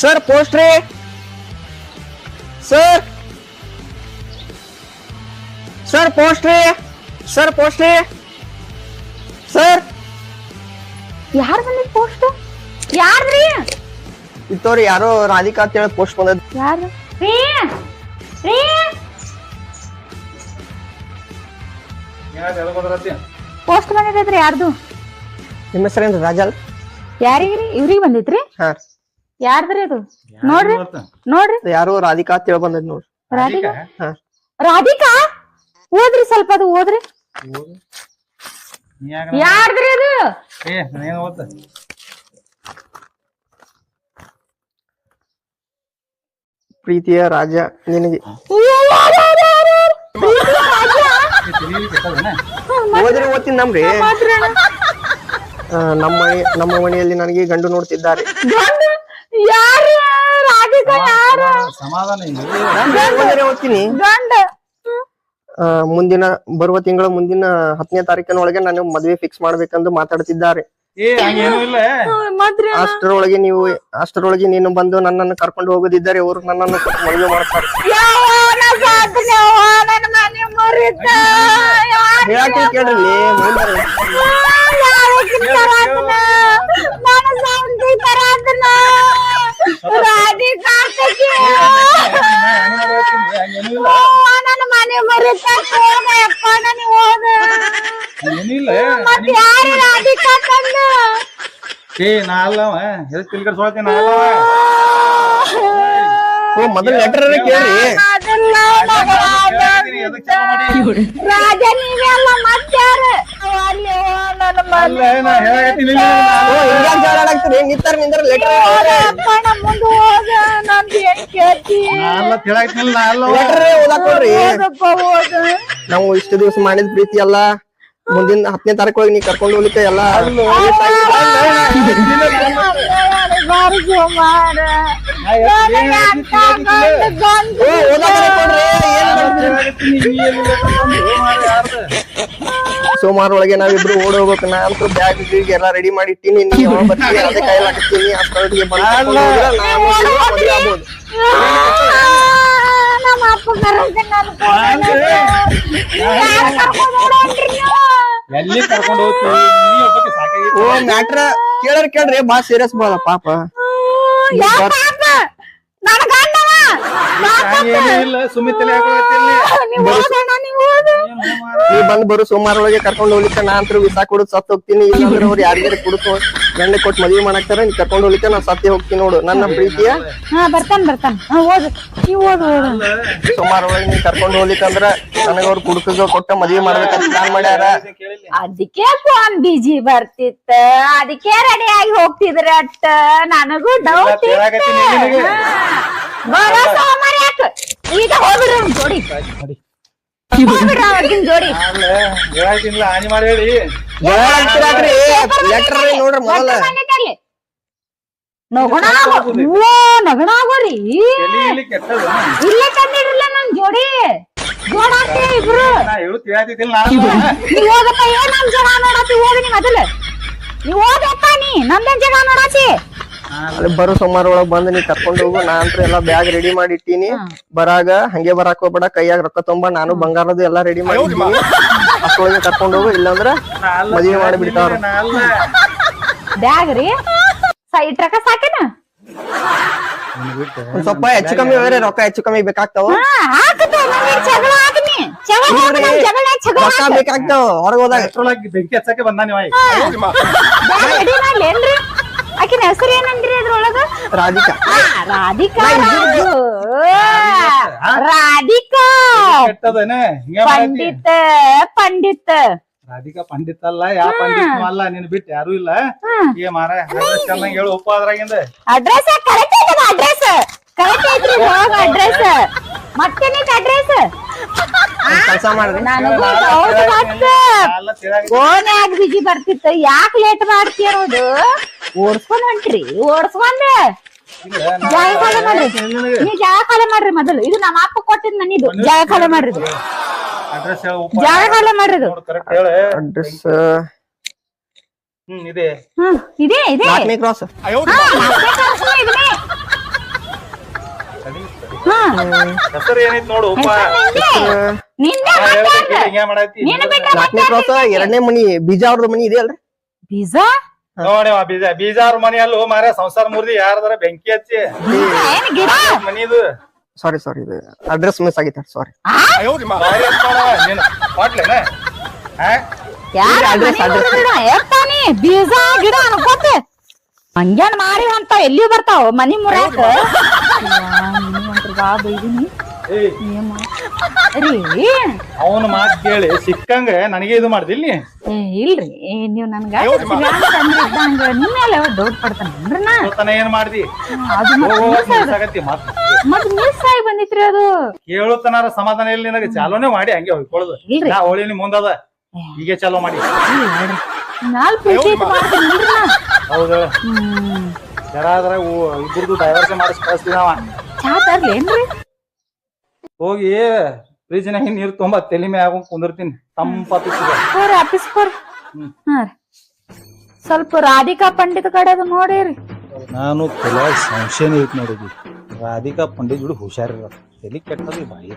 Sir post ರೀ. Sir. Sir post ರೀ. Sir post ರೀ. ಸರ್. ಯಾರ್ ಬಂದಿದ್ ಪೋಸ್ಟ್ ಯಾರ್ರಿ ಇತ್ತವ್ರಿ ಯಾರೋ ರಾಧಿಕಾ ಅಂತ ಹೇಳಿ ಪೋಸ್ಟ್ ಬಂದದ್ ಯಾರು? ರೀ. ರೀ. ಪೋಸ್ಟ್ ಬಂದಿದ್ರಿ ಯಾರ್ದು? ನಿಮ್ಮ ಹೆಸರೇನ್ರಿ ರಾಜಲ್? ಯಾರಿಗ್ರಿ ಇವ್ರಿಗೆ ಬಂದಿತ್ರಿ? ಹಾ. ಯಾರ್ದ್ರಿ ಅದು? ನೋಡ್ರಿ ನೋಡ್ರಿ. ಯಾರೋ ರಾಧಿಕಾ ಅಂತ ಹೇಳಿ ಬಂದದ್ ನೋಡ್ರಿ. ರಾಧಿಕಾ? ಹಾ. ರಾಧಿಕಾ? ಓದ್ರಿ ಸ್ವಲ್ಪ ಅದು ಓದ್ರಿ ಯಾರ್ದ್ರಿ ಅದು? ಪ್ರೀತಿಯ ರಾಜ ನಿನಗೆ. ಓದ್ರಿ ಓದ್ತೀನಿ ನಮ್ರಿ. ಆ, ನಮ್ಮ ಮನೆ ನಮ್ಮ ಮನೆಯಲ್ಲಿ ನನಗೆ ಗಂಡು ನೋಡ್ತಿದ್ದಾರೆ. ಗಂಡು ಯಾರು? ರಾಧಿಕಾ ಯಾರು? ಸಮಾಧಾನ ಓದ್ರಿ ಓದ್ತೀನಿ ಗಂಡ ಆ, ಮುಂದಿನ ಬರುವ ತಿಂಗಳ ಮುಂದಿನ ಹತ್ತನೇ ತಾರೀಕಿನೊಳಗೆ ನಾನು ಮದುವೆ ಫಿಕ್ಸ್ ಮಾಡ್ಬೇಕಂದು ಮಾತಾಡ್ತಿದ್ದಾರೆ. ಏ ಹಂಗೇನು ಇಲ್ಲ. ಮತ್ರಿ ಅಷ್ಟರೊಳಗೆ ನೀವು ಅಷ್ಟರೊಳಗೆ ನೀನು ಬಂದು ನನ್ನನ್ನು ಕರ್ಕೊಂಡು ಹೋಗೋದಿದ್ದರೆ ಅವರು ನನ್ನನ್ನು ಕೊಟ್ಟು ಮದುವೆ ಮಾಡ್ತಾರೆ. ಯಾವನ ಸಾಧನೆವ ನನ್ನ ಮನೆ ಮುರಿತ. ಹೇಳಕ್ಕೆ ಕೇಳ್ರಿ ಇಲ್ಲಿ, ಮುಂದೆ. ನಾನು ಸೌಂದಿ ತರ ಅದನ್ನ ರಾಧಿಕಾ ಹಂಗೇನು ಇಲ್ಲ ನನ್ನ ಮನೆ ಮುರಿತ ಯಪ್ಪ ನನಗೆ ಹೋದ. ಹಂಗೇನು ಇಲ್ಲ ಮತ್ ಯಾರು ರಾಧಿಕಾ ತಂದು ಏ ನಾ ಅಲ್ಲವ ಎದಕ್ ತಿಳ್ಕರ್ ನಾ ಅಲ್ಲವ ಓ ಮೊದಲು ಲೆಟರ್ ಮಾಡಿ? ರಾಜ ನೀವೆಲ್ಲ ಮತ್ತಾರು ಅಲ್ಲಿ ಅಲ್ಲ? ನಿಂತಾರ ನಿಂತಾರ ಅಲ್ಲ ಓದಾಕ್ ನಾವು ಇಷ್ಟು ದಿವಸ ಮಾಡಿದ ಪ್ರೀತಿ ಎಲ್ಲ ಮುಂದಿನ ಹತ್ತನೇ ತಾರೀಕು ನೀ ಕರ್ಕೊಂಡು ಹೋಗ್ಲಿಕ್ಕೆ ಎಲ್ಲ ಬಾರಿ ಸೋಮಾರ ಓ ಓದಾಕರೆ ಕೊಡ್ರಿ ಏನ್? ಸೋಮವಾರ ಒಳಗೆ ನಾವಿಬ್ರು ಓಡ್ ಹೋಗ್ಬೇಕು ನಾ ಅಂತೂ ಬ್ಯಾಗ್ ಗೀಗ್ ಎಲ್ಲ ರೆಡಿ ಮಾಡಿ ಇಟ್ಟಿನಿ ನೀ ಯಾವಾಗ ಬರ್ತೀವಿ ಅದೇ ಕೈಯಲ್ಲಿ ಹಾಕ್ತೀನಿ ಅಷ್ಟೊತ್ತಿಗೆ ಬಂದು ಕರ್ಕೊಂಡು ಹೋದ್ರೆ ನಾನು ನೀವು ಮದುವೆ ಆಗ್ಬೋದು ನಮ್ಮ ಅಪ್ಪ ಕರೆದ ಎಲ್ಲಿ ಕರ್ಕೊಂಡು ಹೋಗ್ತೀವಿ ನೀ ಒಬ್ಬಕ್ಕೆ ಸಾಕಾಗಿತ್ತು ಓ ಮ್ಯಾಟ್ರ ಕೇಳರ್ ಕೇಳ್ರಿ ಬಾ ಸೀರಿಯಸ್ ಬಾಳ ಪಾಪ ನನ್ನ ಗಂಡವ ಏನು ಇಲ್ಲ ಸುಮಿತಲೆ ಹಾಕೊಳತ್ತಿಲ್ಲ ನೀವು ಹೋಗೋಣ ನೀವು ಹೋದ ನೀ ಬಂದ್ ಬರು ಸೋಮವಾರ ಒಳಗೆ ಕರ್ಕೊಂಡು ಹೋಗ್ಲಿಕ್ಕೆ ನಾ ಅಂತೂ ವಿಸಾ ಕೊಡುದು ಸತ್ ಹೋಗ್ತೀನಿ. ಇಲ್ಲಾಂದ್ರೆ ಅವ್ರು ಯಾರಿಗಾರ ಕುಡ್ಕೊ ಗಂಡ ಕೊಟ್ಟು ಮದುವೆ ಮಾಡಾಕ್ತಾರ ನೀ ಕರ್ಕೊಂಡು ಹೋಗ್ಲಿಕ್ಕೆ ನಾ ಸತ್ತಿ ಹೋಗ್ತೀನಿ ನೋಡು. ನನ್ನ ಪ್ರೀತಿಯ? ಹಾ ಬರ್ತಾನ ಬರ್ತಾನ. ಹಾ ಓದು. ನೀವು ಓದು ಓದು. ಸೋಮವಾರ ಒಳಗೆ ನೀ ಕರ್ಕೊಂಡು ಹೋಗ್ಲಿಕ್ಕಂದ್ರ ನನಗ ಅವ್ರು ಕುಡುಕಗ ಕೊಟ್ಟ ಮದುವೆ ಮಾಡ್ಬೇಕಂತ ಪ್ಲಾನ್ ಮಾಡ್ಯಾರ. ಅದಕ್ಕೆ ಫೋನ್ ಬಿಜಿ ಬರ್ತಿತ್ತ. ಅದಕ್ಕೆ ರೆಡಿ ಆಗಿ ಹೋಗ್ತಿದ್ರ ಅಟ್ಟ ನನಗೂ ಡೌಟ್ ಹೇಳಾಕತ್ತೀನಿ ನಿನಗೆ. ಬರೋ ಸೋಮವಾರ ಯಾಕ? ಈಗ ಹೋಗ್ಬಿಡ್ರಿ ಅವ್ನ್ ಜೋಡಿ. ಜೋಡಿ. ಹಾನಿ ಮಾಡಿ ಹೇಳಿ. ಲೆಟರ್ ನೋಡ್ರಿ ಮೊದಲ. ನಗಣ ಓ ನಗಣ ಆಗೋರಿ. ಇಲ್ಲಿ ಕೆಟ್ಟದ ಇಲ್ಲೇ ತಂದಿಡ್ರಲ್ಲ ನನ್ ಜೋಡಿ. ಇಬ್ರು. ನೀವ್ ಹೋಗಪ್ಪ ಏನ್ ನಮ್ ಜಗ ನೋಡಾತಿ? ಹೋಗಿ ನೀ ಮೊದಲ ನೀವ್ ಹೋಗಪ್ಪ ನೀ. ನಮ್ದೇನ್ ಜಗ ನೋಡತಿ? ಅಲ್ಲಿ ಬರೋ ಸೋಮವಾರ ಒಳಗ್ ಬಂದ್ ನೀ ಕರ್ಕೊಂಡ್ ಹೋಗು ನಾ ಅಂತ ಎಲ್ಲ ಬ್ಯಾಗ್ ರೆಡಿ ಮಾಡಿ ಇಟ್ಟೀನಿ ಬರಾಗ ಹಂಗೆ ಬರಾಕ್ ಹೋಗ್ಬೇಡ ಕೈಯಾಗ ರೊಕ್ಕ ತುಂಬಾ ನಾನು ಬಂಗಾರದು ಎಲ್ಲಾ ರೆಡಿ ಮಾಡಿ ಅಷ್ಟೊಳಗೆ ಕರ್ಕೊಂಡ್ ಹೋಗು ಇಲ್ಲಾಂದ್ರ ಮದುವೆ ಮಾಡಿ ಬಿಡ್ತಾವ್ರ ನಾ ಬ್ಯಾಗ್ ರೀ? ಸೈಟ್ ರೊಕ್ಕ ಸಾಕೇನ? ಒಂದ್ ಸ್ವಲ್ಪ ಹೆಚ್ಚು ಕಮ್ಮಿ ಬೇರೆ ರೊಕ್ಕ ಹೆಚ್ಚು ಕಮ್ಮಿ ಬೇಕಾಗ್ತಾವ. ರೊಕ್ಕ ಬೇಕಾಗ್ತಾವ ಹೊರಗ್ ಹೋದಾಗ. ಹಾಕಿ ಬೆಂಕಿ ಹಚ್ಚಕ್ಕೆ ಬಂದ ಆಕಿನ ಹೆಸರು ಏನಂದ್ರಿ ಅದ್ರೊಳಗ? ರಾಧಿಕಾ. ಆ, ರಾಧಿಕಾ. ರಾಜು. ರಾಧಿಕಾ. ಕೆಟ್ಟದನೆ ಹಿಂಗೆ ಮಾಡಾತಿ ಪಂಡಿತ ಪಂಡಿತ. ರಾಧಿಕಾ ಪಂಡಿತ್ ಅಲ್ಲ ಯಾವ ಪಂಡಿತ್ ಅಲ್ಲ ನಿನ್ ಬಿಟ್ಟು ಯಾರು ಇಲ್ಲ. ಏ ಮಾರ ಚೆನ್ನಾಗಿ ಹೇಳು ಒಪ್ಪ ಅದ್ರಾಗಿಂದ. ಅಡ್ರೆಸ್ ಕರೆಕ್ಟ್ ಐತದ ಅಡ್ರೆಸ್ ಕರೆಕ್ಟ್ ಐತ್ರಿ ಹೋಗ ಅಡ್ರೆಸ್ ಮತ್ತೇನಿತ್ ಅಡ್ರೆಸ್ ಕೆಲಸ ಮಾಡ್ರಿ. ನನಗೂ ಡೌಟ್ ಬಂತ ಅಲ್ಲ ತಿಳಾಗ ಫೋನ್ಯಾಗ ಬಿಜಿ ಬರ್ತಿತ್ತು? ಯಾಕೆ ಲೇಟ್ ಮಾಡ್ತೀಯ ಅನ್ನೋದು? ಓಡ್ಸ್ಕೊಂಡ್ ಹೊಂಟ್ರಿ ಓಡ್ಸ್ಕೊಂಡ್ ಜಾಗ ಖಾಲಿ ಮಾಡ್ರಿ. ನೀ ಜಾಯಕಾಲ ಖಾಲಿ ಮಾಡ್ರಿ ಮೊದಲು. ಇದು ನಮ್ಮ ಅಪ್ಪ ಕೊಟ್ಟಿದ್ ನನ್ನಿದು ಇದು. ಖಾಲಿ ಮಾಡ್ರಿ. ಇದು. ಅಡ್ರೆಸ್ ಹೇಳು ಉಪ್ಪ ಖಾಲಿ ಮಾಡ್ರಿ ಇದು. ನೋಡು ಕರೆಕ್ಟ್ ಹೇಳ. ಅಡ್ರೆಸ್. ಇದೆ. ಇದೇ ಇದೆ. ನಾಲ್ಕನೇ ಕ್ರಾಸ್ ಎರಡನೇ ಮನಿ ಬೀಜ ಅವ್ರದ್ದು ಮನಿ ಇದೆ ಅಲ್ರಿ? ಬೀಜಾ? ನೋಡಿ ಬೀಜ ಬೀಜಾರ್ ಮನಿ ಅಲ್ಲೋ ಮಾರ ಸಂಸಾರ ಮುರಿದಿ ಯಾರದಾರ ಬೆಂಕಿ ಹಚ್ಚಿ. ಏನ್ ಗಿಡ? ಮನಿದು. ಸಾರಿ ಸಾರಿ ಇದು ಅಡ್ರೆಸ್ ಮಿಸ್ ಆಗಿತ್ತ ಸಾರಿ ಬಾರಿ ಅಂತ ನೋಡವ, ನೀನು ಮಾಡ್ಲೇನ ಹಾ? ಯಾರ address, ಮನೆ address. ಗಿಡ ಎತ್ತಾನಿ ಬೀಜ ಗಿಡ ಅನ್ಕೋತ ಹಂಗ್ಯಾನ್ ಅಂತ ಎಲ್ಲಿ ಬರ್ತಾವ ಮನಿ ಮುರಾಕ ಬಾ ಬೈದಿನಿ. ಏ ಏನ್ ರೀ? ಅವನ ಮಾತ್ ಕೇಳಿ ಸಿಕ್ಕಂಗ ನನಗೆ ಇದು ಮಾಡ್ದಿಲ್ಲ ಏ, ಇಲ್ರಿ. ನೀವ್ ನನ್ಗ ದೊಡ್ಡ ನಿಮ್ಮೆಲ್ಲ ಡೌಟ್ ಪಡ್ತಾನೇನ್ರಿ ನಾ ಇವತ್ತನ ಏನ್ ಮಾಡ್ದಿ? ಅದು miss ಆದ- ಮತ್ ಮಿಸ್ ಆಗಿ ಬಂದಿತ್ರಿ ಅದು. ಕೇಳುತ್ತನಾರ ಸಮಾಧಾನ ಇಲ್ಲ ನಿನಗೆ? ಚಾಲೋನೆ ಮಾಡಿ ಹಂಗೆ ಹೋಗ್ಕೊಳ್ಳೋದು ಇಲ್ರಿ. ನಾ ನಿಮ್ ಮುಂದದ. ಈಗ ಚಾಲೋ ಮಾಡಿ. ನಾಲ್ ಪ್ರೀತಿ ಮಾಡ್ತೀನಿ ನಾ ಹೌದು. ಹ್ಮ್. ಯಾರಾದ್ರ ಇಬ್ಬರದು ಡೈವರ್ಸ್ ಮಾಡಿಸ್ ಕಳಿಸ್ತೀವಿ ನಾವ ಚಾ ತರ್ಲೇನ್ರಿ? ಹೋಗಿ ಫ್ರಿಜ್ನ ಹಿಂಗ್ ನೀರ್ ತೊಂಬ ತಲೆ ಮೇ ಆಗೋಂಗ್ ಕುಂದಿರ್ತೀನಿ. ತಂಪತ್ತಿಸಿದೆ ಹೋರಿ ಆಫೀಸ್ ಹೋರಿ ಹಾ ರೀ. ಸ್ವಲ್ಪ ರಾಧಿಕಾ ಪಂಡಿತ್ ಕಡೆದು ನೋಡಿರಿ. ನಾನು ತಲೆ ಸಂಶಯನೇ ಐತ್ ನೋಡಿದ್ವಿ. ರಾಧಿಕಾ ಪಂಡಿತ್ ಜೋಡಿ ಹುಷಾರಿರ ತಲೆ ಕೆಟ್ಟದಿ ಬಾಯಿ.